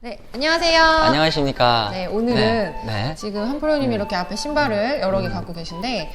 네, 안녕하세요. 안녕하십니까. 네, 오늘은 네, 네. 지금 한 프로님이 이렇게 앞에 신발을 여러 개 갖고 계신데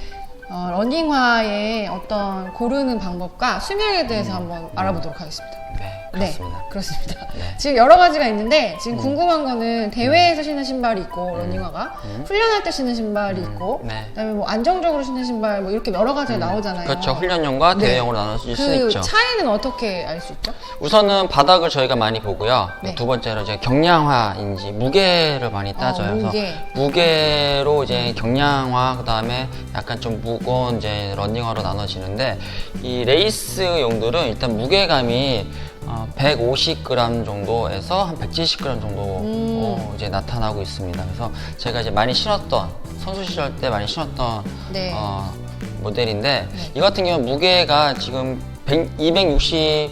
어, 러닝화의 어떤 고르는 방법과 수명에 대해서 한번 알아보도록 하겠습니다. 네, 그렇습니다. 네, 그렇습니다. 네. 지금 여러 가지가 있는데 지금 궁금한 거는 대회에서 신는 신발이 있고 러닝화가 훈련할 때 신는 신발이 있고 네. 그다음에 뭐 안정적으로 신는 신발 뭐 이렇게 여러 가지가 나오잖아요. 그렇죠. 훈련용과 네. 대회용으로 나눠질 수그 있죠. 차이는 어떻게 알 수 있죠? 우선은 바닥을 저희가 많이 보고요. 네. 두 번째로 이제 경량화인지 무게를 많이 따져요. 어, 무게. 그래서 무게로 이제 경량화 그다음에 약간 좀 무거운 이제 러닝화로 나눠지는데 이 레이스용들은 일단 무게감이 어, 150g 정도에서 한 170g 정도 음. 어, 이제 나타나고 있습니다. 그래서 제가 이제 많이 신었던 선수 시절 때 많이 신었던 네. 어, 모델인데 이 같은 경우 는 무게가 지금 100, 260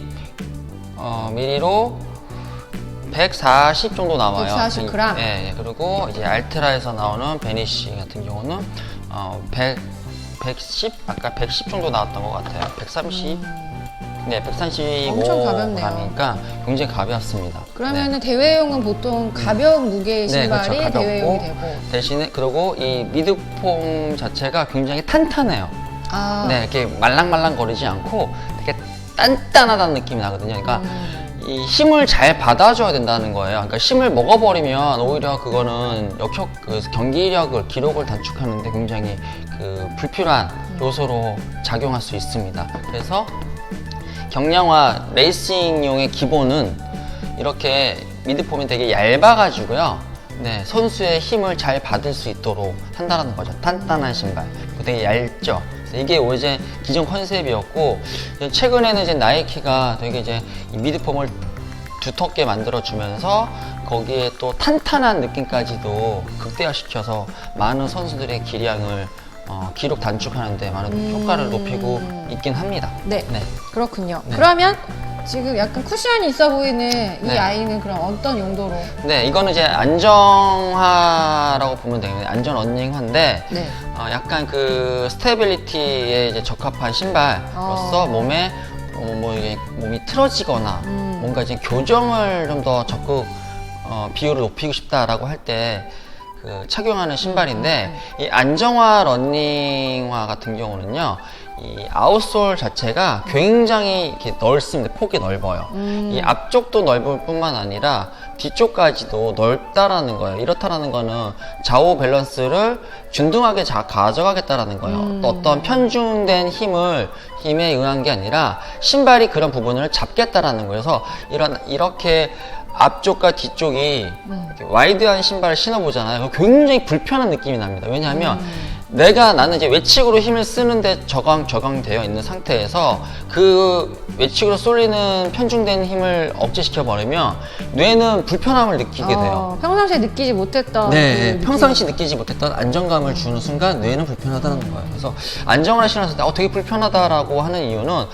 어, 미리로 140 정도 나와요. 140 그램? 예, 예. 그리고 이제 알트라에서 나오는 베니쉬 같은 경우는 어, 100, 110 아까 110 정도 나왔던 것 같아요. 130 네, 135 음. 엄청 가볍네요. g이니까 굉장히 가볍습니다. 그러면은 대회용은 보통 가벼운 무게의 네, 신발이 그렇죠. 가볍고 대회용이 되고 대신에 그리고 이 미드폼 자체가 굉장히 탄탄해요. 아, 네, 이렇게 말랑말랑 거리지 않고 되게 단단하다는 느낌이 나거든요. 그러니까 음. 이 힘을 잘 받아줘야 된다는 거예요. 그러니까 힘을 먹어버리면 오히려 그거는 역효 그 경기력을 기록을 단축하는데 굉장히 그 불필요한 요소로 작용할 수 있습니다. 그래서 경량화 레이싱용의 기본은 이렇게 미드폼이 되게 얇아가지고요. 네, 선수의 힘을 잘 받을 수 있도록 한다는 거죠. 단단한 신발. 되게 얇죠. 이게 이제 기존 컨셉이었고 최근에는 이제 나이키가 되게 이제 이 미드폼을 두텁게 만들어주면서 거기에 또 탄탄한 느낌까지도 극대화시켜서 많은 선수들의 기량을 어, 기록 단축하는데 많은 효과를 높이고 있긴 합니다. 네. 네. 그렇군요. 네. 그러면 지금 약간 쿠션이 있어 보이는 이 네. 아이는 그럼 어떤 용도로? 네, 이거는 이제 안정화라고 보면 되겠네요. 안전 러닝화인데 네. 어, 약간 그 스테빌리티에 이제 적합한 신발로서 어. 몸에 어, 뭐 이게 몸이 틀어지거나 음. 뭔가 이제 교정을 좀 더 적극 어, 비율을 높이고 싶다라고 할때 그 착용하는 신발인데 음, 이 안정화 러닝화 같은 경우는요. 이 아웃솔 자체가 굉장히 이렇게 넓습니다. 폭이 넓어요. 음. 이 앞쪽도 넓을 뿐만 아니라 뒤쪽까지도 넓다라는 거예요. 이렇다라는 거는 좌우 밸런스를 균등하게 자, 가져가겠다라는 거예요. 음. 또 어떤 편중된 힘을 힘에 의한 게 아니라 신발이 그런 부분을 잡겠다라는 거예요. 그래서 이런 이렇게 앞쪽과 뒤쪽이 음. 이렇게 와이드한 신발을 신어보잖아요. 굉장히 불편한 느낌이 납니다. 왜냐하면 음. 내가 나는 이제 외측으로 힘을 쓰는데 저강 저강되어 있는 상태에서 그 외측으로 쏠리는 편중된 힘을 억제시켜 버리면 뇌는 불편함을 느끼게 돼요. 어, 평상시에 느끼지 못했던 네, 그 느낌. 평상시 느끼지 못했던 안정감을 주는 순간 뇌는 불편하다는 거예요. 그래서 안정을 신었을 때 어, 되게 불편하다라고 하는 이유는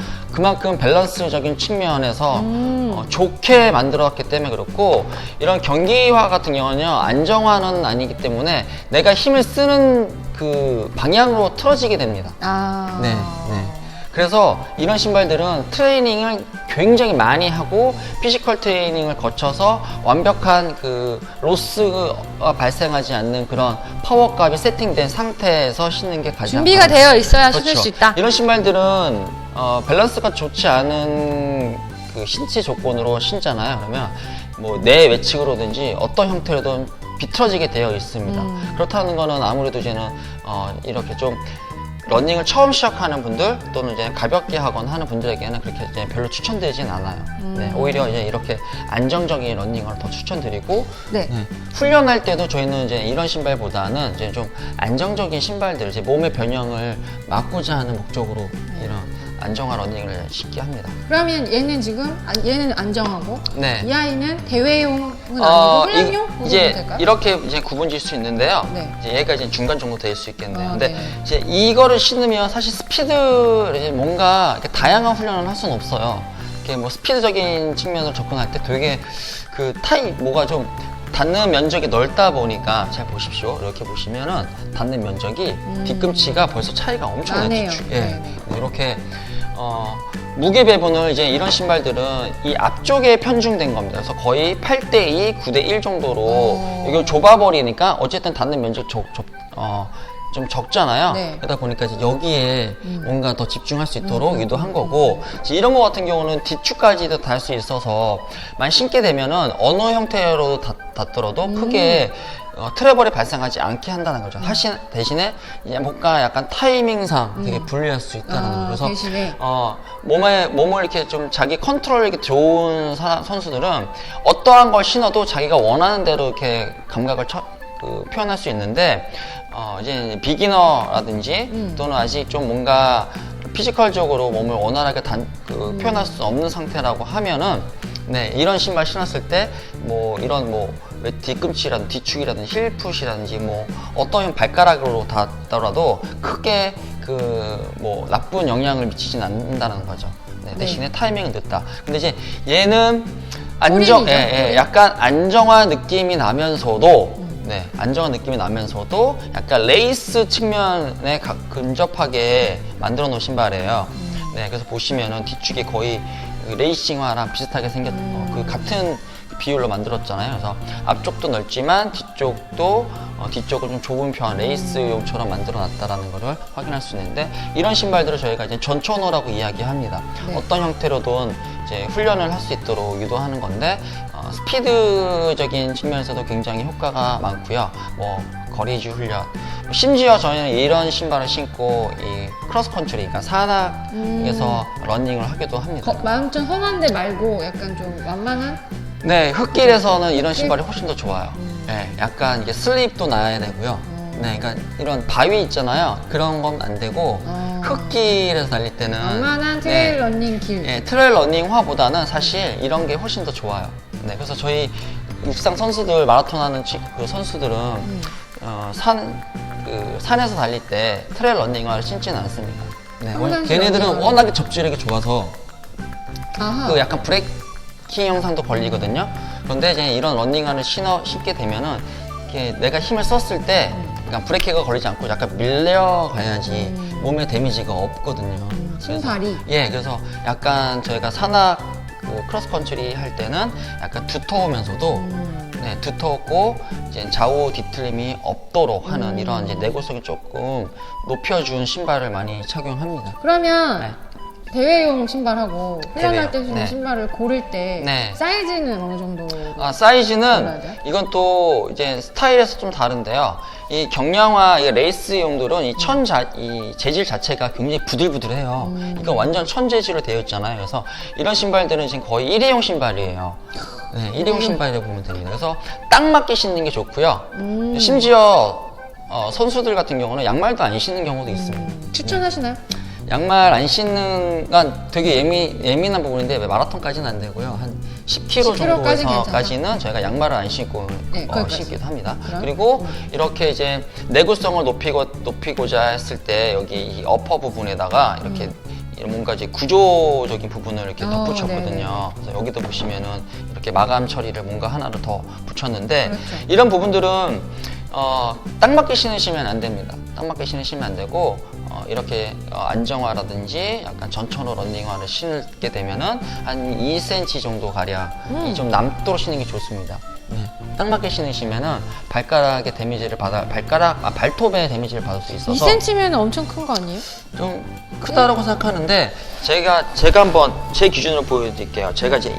그만큼 밸런스적인 측면에서 음. 어, 좋게 만들어왔기 때문에 그렇고 이런 경기화 같은 경우는요 안정화는 아니기 때문에 내가 힘을 쓰는 그 방향으로 틀어지게 됩니다. 아. 네, 네. 그래서 이런 신발들은 트레이닝을 굉장히 많이 하고 피지컬 트레이닝을 거쳐서 완벽한 그 로스가 발생하지 않는 그런 파워값이 세팅된 상태에서 신는 게 가장 준비가 바람- 되어 있어야 신을 그렇죠. 수 있다. 이런 신발들은 어, 밸런스가 좋지 않은 그 신체 조건으로 신잖아요. 그러면 뭐 내 외측으로든지 어떤 형태로든 비틀어지게 되어 있습니다. 음. 그렇다는 거는 아무래도 이제는 어, 이렇게 좀 러닝을 처음 시작하는 분들 또는 이제 가볍게 하거나 하는 분들에게는 그렇게 이제 별로 추천되진 않아요. 음. 네, 오히려 이제 이렇게 안정적인 러닝을 더 추천드리고 네. 네. 훈련할 때도 저희는 이제 이런 신발보다는 이제 좀 안정적인 신발들, 이제 몸의 변형을 막고자 하는 목적으로 이런 안정화 러닝을 신게 합니다. 그러면 얘는 지금 안- 얘는 안정하고 네. 이 아이는 대회용은 아니고 어, 훈련용 이, 부분 이제 될까요? 이렇게 이제 구분 지을 수 있는데요. 네. 이제 얘가 이제 중간 정도 될 수 있겠네요. 아, 근데 네. 이제 이거를 신으면 사실 스피드 이제 뭔가 이렇게 다양한 훈련을 할 수는 없어요. 이렇게 뭐 스피드적인 측면으로 접근할 때 되게 그 타입 뭐가 좀 닿는 면적이 넓다 보니까 잘 보십시오. 이렇게 보시면은 닿는 면적이 뒤꿈치가 벌써 차이가 엄청나요. 음. 나네요. 예. 네, 네. 이렇게 어 무게 배분을 이제 이런 신발들은 이 앞쪽에 편중된 겁니다. 그래서 거의 8대 2, 9대 1 정도로 오. 이걸 좁아버리니까 어쨌든 닿는 면적 적, 적, 어, 좀 적잖아요. 네. 그러다 보니까 이제 여기에 뭔가 더 집중할 수 있도록 유도한 거고 이제 이런 거 같은 경우는 뒤축까지도 달 수 있어서 만 신게 되면은 어느 형태로 닿, 닿더라도 크게 어, 트러블이 발생하지 않게 한다는 거죠. 하신 대신에 이제 뭔가 약간 타이밍상 되게 불리할 수 있다는 아, 거죠. 그래서 대신에? 어, 몸에 몸을 이렇게 좀 자기 컨트롤이 좋은 사람, 선수들은 어떠한 걸 신어도 자기가 원하는 대로 이렇게 감각을 처, 그, 표현할 수 있는데 어, 이제 비기너라든지 음. 또는 아직 좀 뭔가 피지컬적으로 몸을 원활하게 단, 그, 음. 표현할 수 없는 상태라고 하면은 네 이런 신발 신었을 때 뭐 이런 뭐 왜 뒤꿈치라든지 뒤축이라든지 힐풋이라든지 뭐 어떤 발가락으로 닿더라도 크게 그 뭐 나쁜 영향을 미치진 않는다는 거죠. 네, 네. 대신에 타이밍은 늦다. 근데 이제 얘는 안정, 예, 예. 약간 안정화 느낌이 나면서도 네, 안정화 느낌이 나면서도 약간 레이스 측면에 가- 근접하게 만들어 놓은 신발이에요. 네, 그래서 보시면은 뒤축이 거의 그 레이싱화랑 비슷하게 생겼, 어, 그 같은 비율로 만들었잖아요. 그래서 앞쪽도 넓지만 뒤쪽도 어, 뒤쪽을 좀 좁은 편 레이스용처럼 만들어 놨다라는 것을 확인할 수 있는데 이런 신발들을 저희가 이제 전천호라고 이야기합니다. 네. 어떤 형태로든 이제 훈련을 할 수 있도록 유도하는 건데 어, 스피드적인 측면에서도 굉장히 효과가 많고요. 뭐 거리주 훈련 심지어 저희는 이런 신발을 신고 이 크로스 컨트리 그러니까 산악에서 러닝을 하기도 합니다. 거, 마음 좀 험한데 말고 약간 좀 완만한? 네, 흙길에서는 이런 신발이 훨씬 더 좋아요. 네, 약간 이게 슬립도 나야 되고요. 네, 그러니까 이런 바위 있잖아요. 그런 건 안 되고 어. 흙길에서 달릴 때는 완만한 트레일 네, 러닝 길. 예, 트레일 러닝화보다는 사실 이런 게 훨씬 더 좋아요. 네, 그래서 저희 육상 선수들 마라톤 하는 치- 그 선수들은 어, 산, 그 산에서 달릴 때 트레일 러닝화를 신지는 않습니다. 네, 평상시 걔네들은 러닝화. 워낙에 접지력이 좋아서 아하. 그 약간 브레이 킹 영상도 걸리거든요. 그런데 이제 이런 러닝화를 신어 신게 되면은 이렇게 내가 힘을 썼을 때 약간 브레이크가 걸리지 않고 약간 밀려가야지 몸에 데미지가 없거든요. 그래서- 신발이. 예, 그래서 약간 저희가 산악 그 크로스컨트리 할 때는 약간 두터우면서도 음. 네, 두텁고 이제 좌우 뒤틀림이 없도록 하는 음. 이런 이제 내구성이 조금 높여준 신발을 많이 착용합니다. 그러면 네. 대회용 신발하고 훈련할 대회용. 때 쓰는 네. 신발을 고를 때 네. 사이즈는 어느 정도? 아, 사이즈는 골라야 돼요? 이건 또 이제 스타일에서 좀 다른데요. 이 경량화 이 레이스 용들은 이 천 자, 이 재질 자체가 굉장히 부들부들해요. 음. 이거 완전 천 재질로 되어 있잖아요. 그래서 이런 신발들은 지금 거의 일회용 신발이에요. 네, 일회용 신발이라고 보면 됩니다. 그래서 딱 맞게 신는 게 좋고요. 음. 심지어 어, 선수들 같은 경우는 양말도 안 신는 경우도 있습니다. 음, 추천하시나요? 양말 안 신는 건 되게 예민, 예민한 부분인데 왜 마라톤까지는 안 되고요. 한 10km 10km 까지 정도에서까지는 저희가 양말을 안 신고 네, 어, 거기까지. 신기도 합니다. 그럼? 그리고 이렇게 이제 내구성을 높이고, 높이고자 했을 때 여기 이 어퍼 부분에다가 이렇게 이런 뭔가 이제 구조적인 부분을 이렇게 어, 덧붙였거든요. 그래서 여기도 보시면은 이렇게 마감 처리를 뭔가 하나를 더 붙였는데 그렇죠. 이런 부분들은 어, 딱 맞게 신으시면 안 됩니다. 딱 맞게 신으시면 안 되고 어, 이렇게 어, 안정화라든지 약간 전천후 런닝화를 신게 되면은 한 2cm 정도 가량 음. 이좀 남도록 신는 게 좋습니다. 네. 딱 맞게 신으시면은 발가락에 데미지를 받아 발가락 아 발톱에 데미지를 받을 수 있어서 2cm면 엄청 큰 거 아니에요? 좀 크다라고 생각하는데 제가 제가 한번 제 기준으로 보여드릴게요. 제가 이제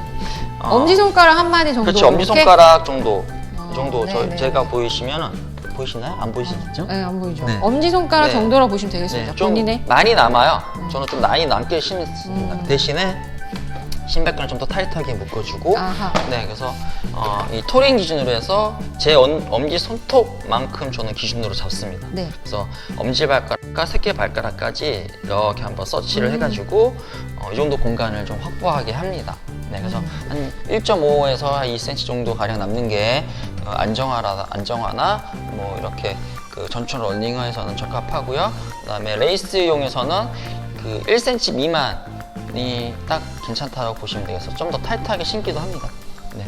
어, 엄지 손가락 한 마디 정도. 그렇죠 엄지? 손가락 정도 어, 이 정도 저. 제가 보이시면은 보이시나요? 안 보이시겠죠? 네, 안 보이죠. 네. 엄지손가락 네. 정도로 보시면 되겠습니다. 네, 좀 본인의. 많이 남아요. 저는 좀 많이 남게 신습니다. 음. 대신에 신발끈을 좀 더 타이트하게 묶어주고 아하. 네 그래서 어, 이 토링 기준으로 해서 제 엄, 엄지 손톱만큼 저는 기준으로 잡습니다. 네. 그래서 엄지 발가락과 새끼 발가락까지 이렇게 한번 서치를 음. 해가지고 어, 이 정도 공간을 좀 확보하게 합니다. 네, 그래서 음. 한 1.5에서 2cm 정도 가량 남는 게 어, 안정화라 안정화나 뭐 이렇게 그 전천 런닝화에서는 적합하고요. 그다음에 레이스용에서는 그 1cm 미만 이 딱 괜찮다고 보시면 되겠어요. 좀더 타이트하게 신기도 합니다. 네,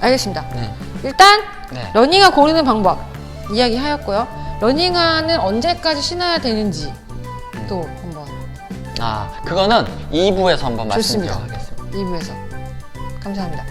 알겠습니다. 네, 일단 네. 러닝화 고르는 방법 이야기하였고요. 러닝화는 언제까지 신어야 되는지 또 한번 아, 그거는 2부에서 한번 좋습니다. 말씀드리도록 하겠습니다. 2부에서 감사합니다.